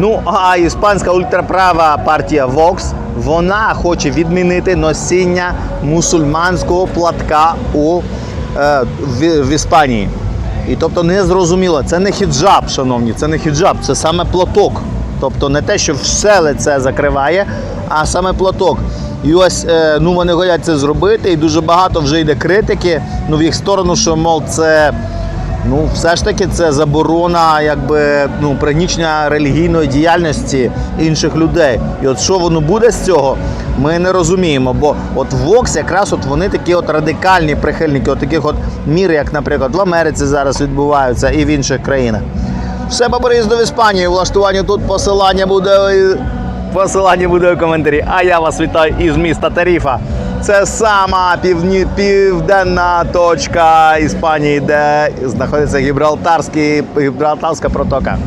Ну а іспанська ультраправа партія Vox, вона хоче відмінити носіння мусульманського платка у, е, в, в Іспанії. І тобто не зрозуміло, це не хіджаб, шановні, це не хіджаб, це саме платок. Тобто не те, що все лице закриває, а саме платок. І ось е, ну вони хочуть це зробити, і дуже багато вже йде критики ну, в їх сторону, що мов це Ну, все ж таки, це заборона, якби ну пригнічення релігійної діяльності інших людей. І от що воно буде з цього, ми не розуміємо. Бо от Вокс якраз от вони такі от радикальні прихильники, от таких от мір, як, наприклад, в Америці зараз відбуваються і в інших країнах. Все по приїзду в Іспанію. Влаштування тут посилання буде. Посилання буде у коментарі. А я вас вітаю із міста Таріфа. Це сама півні, південна точка Іспанії, де знаходиться Гібралтарська протока.